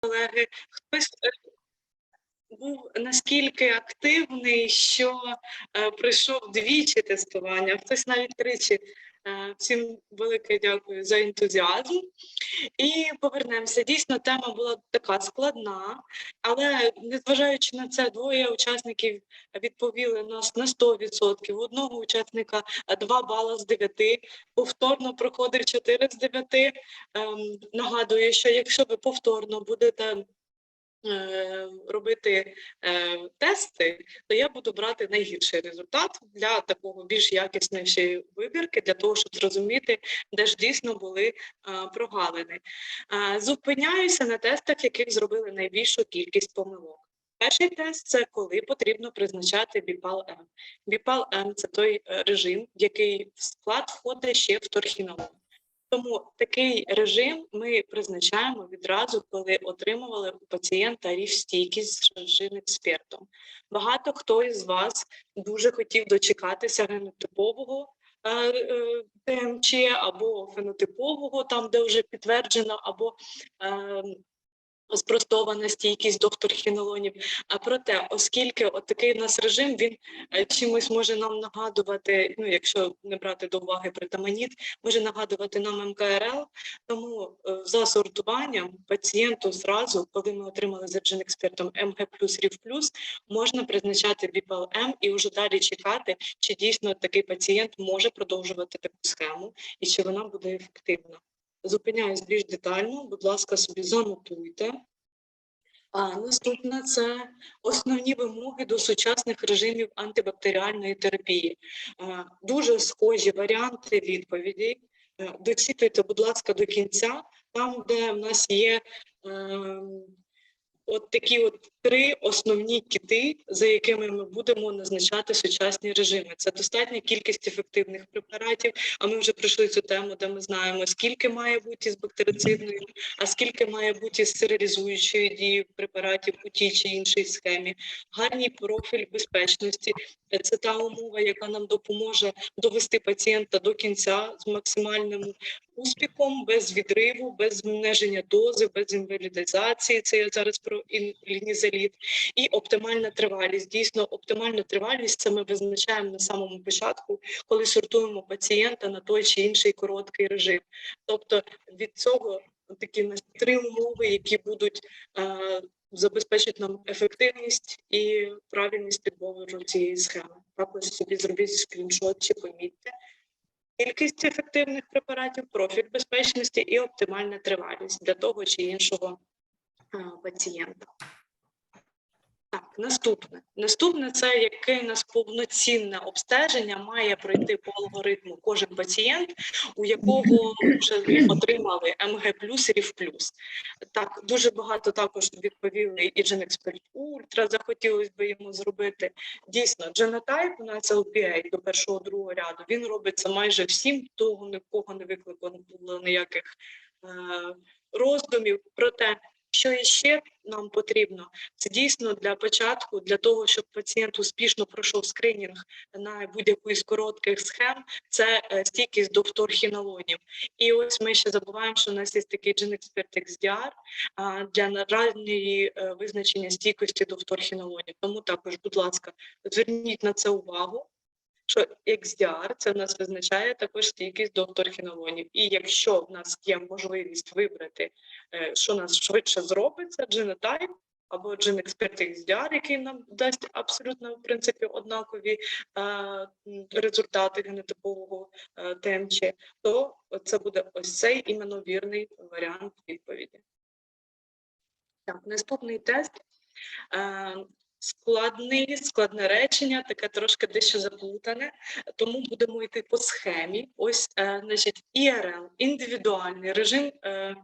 колеги. Хтось е, був наскільки активний, що прийшов пройшов двічі тестування, хтось навіть тричі. Е, Всім велике дякую за ентузіазм. І повернемося. Дійсно, тема була така складна, але незважаючи на це, двоє учасників відповіли нас на 100%. У одного учасника 2 бала з 9, повторно проходив 4 з 9. Ем, Нагадую, що якщо ви повторно будете е, робити е, тести, то я буду брати найгірший результат для такого більш якіснішої вибірки, для того, щоб зрозуміти, де ж дійсно були е, прогалини. Е, Зупиняюся на тестах, яких зробили найбільшу кількість помилок. Перший тест це коли потрібно призначати BIPAL-M. BIPAL-M – це той е, режим, в який в склад входить ще вторхінолон. Тому такий режим ми призначаємо відразу, коли отримували у пацієнта рівстійкість з режим-експертом. Багато хто із вас дуже хотів дочекатися генотипового е, е, ТМЧ або фенотипового, там де вже підтверджено, або е, спростована стійкість до вторхінолонів. А проте, оскільки от такий нас режим, він е, чимось може нам нагадувати, ну якщо не брати до уваги притаманіт, може нагадувати нам МКРЛ. Тому е, за сортуванням пацієнту зразу, коли ми отримали за експертом МГ плюс РІВ плюс, можна призначати БІПЛМ і вже далі чекати, чи дійсно такий пацієнт може продовжувати таку схему і чи вона буде ефективна. Зупиняюсь більш детально, будь ласка, собі занотуйте. А наступне це основні вимоги до сучасних режимів антибактеріальної терапії. Е, Дуже схожі варіанти відповідей. Е, Дочитуйте, будь ласка, до кінця, там, де в нас є ем, от такі от три основні кіти, за якими ми будемо назначати сучасні режими. Це достатня кількість ефективних препаратів. А ми вже пройшли цю тему, де ми знаємо, скільки має бути з бактерицидною, а скільки має бути з стерилізуючою дією препаратів у тій чи іншій схемі. Гарний профіль безпечності це та умова, яка нам допоможе довести пацієнта до кінця з максимальним успіхом, без відриву, без зменшення дози, без інвалідизації. Це я зараз про ін- лінізоліт. І оптимальна тривалість. Дійсно, оптимальну тривалість це ми визначаємо на самому початку, коли сортуємо пацієнта на той чи інший короткий режим. Тобто від цього такі три умови, які будуть е, забезпечити нам ефективність і правильність підбору цієї схеми. Також собі зробіть скріншот чи помітьте. Кількість ефективних препаратів, профіль безпечності і оптимальна тривалість для того чи іншого е, пацієнта. Так, наступне. Наступне це яке нас повноцінне обстеження має пройти по алгоритму кожен пацієнт, у якого вже отримали МГ плюс РІВ плюс. Так, дуже багато також відповіли і Genexpert Ultra, захотілося б йому зробити. Дійсно, у нас LPA до першого другого ряду, він робиться майже всім, того нікого не викликано ніяких е, роздумів. Проте, що іще нам потрібно, це дійсно для початку, для того, щоб пацієнт успішно пройшов скринінг на будь-яку із коротких схем, це е, стійкість до вторхінолонів. І ось ми ще забуваємо, що у нас є такий GenExpert XDR для наразі е, визначення стійкості до вторхінолонів. Тому також, будь ласка, зверніть на це увагу. Що XDR це в нас визначає також стійкість до вторхінолонів. І якщо в нас є можливість вибрати, е, що нас швидше зробить, це Genotype або GenExpert XDR, який нам дасть абсолютно в принципі однакові е, результати генотипового е, ТМЧ, то це буде ось цей іменно варіант відповіді. Так, наступний тест. Складний, складне речення, таке трошки дещо заплутане, тому будемо йти по схемі. Ось, е, значить, ІРЛ, індивідуальний режим е,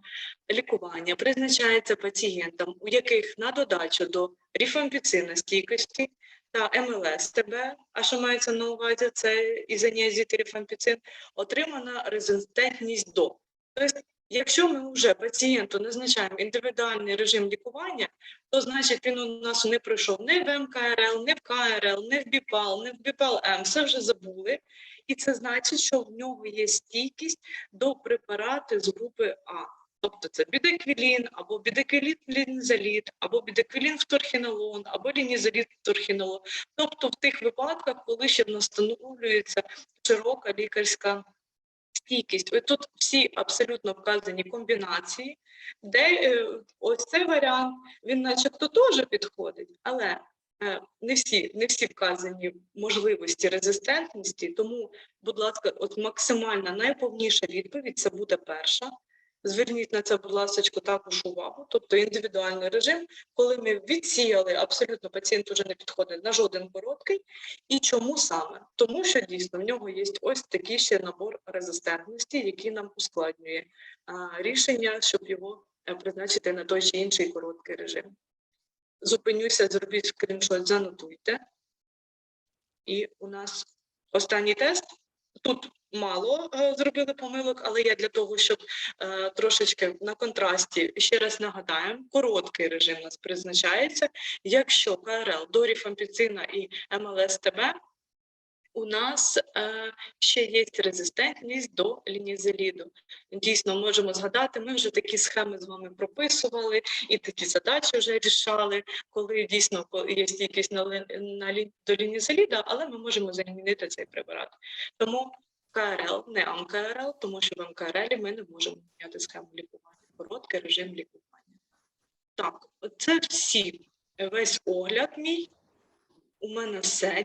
лікування призначається пацієнтам, у яких на додачу до ріфампіцина стійкості та МЛС ТБ, а що мається на увазі, це ізоніазід і ріфампіцин, отримана резистентність до. Тобто, якщо ми вже пацієнту назначаємо індивідуальний режим лікування, то значить він у нас не пройшов ні в МКРЛ, ні в КРЛ, ні в БІПАЛ, ні в БІПАЛ-М, все вже забули. І це значить, що в нього є стійкість до препарату з групи А. Тобто це бідеквілін, або бідеквілін лінзаліт, або бідеквілін вторхінолон, або лінізаліт вторхінолон. Тобто в тих випадках, коли ще не встановлюється широка лікарська стійкість. Ось тут всі абсолютно вказані комбінації, де е, ось цей варіант, він начебто теж підходить, але е, не всі, не всі вказані можливості резистентності, тому, будь ласка, от максимальна найповніша відповідь це буде перша. Зверніть на це, будь ласка, також увагу, тобто індивідуальний режим, коли ми відсіяли абсолютно пацієнт вже не підходить на жоден короткий. І чому саме? Тому що дійсно в нього є ось такий ще набор резистентності, який нам ускладнює а, рішення, щоб його е, призначити на той чи інший короткий режим. Зупинюся, зробіть скріншот, занотуйте. І у нас останній тест. Тут мало е, зробили помилок, але я для того, щоб е, трошечки на контрасті ще раз нагадаємо, короткий режим у нас призначається, якщо КРЛ, доріфампіцина і МЛСТБ, у нас е, ще є резистентність до лінізеліду. Дійсно, можемо згадати, ми вже такі схеми з вами прописували і такі задачі вже рішали, коли дійсно є стійкість на, лин- на до лінізеліда, але ми можемо замінити цей препарат. Тому КРЛ, не АМКРЛ, тому що в МКРЛ ми не можемо міняти схему лікування, короткий режим лікування. Так, це всі, весь огляд мій. У мене все.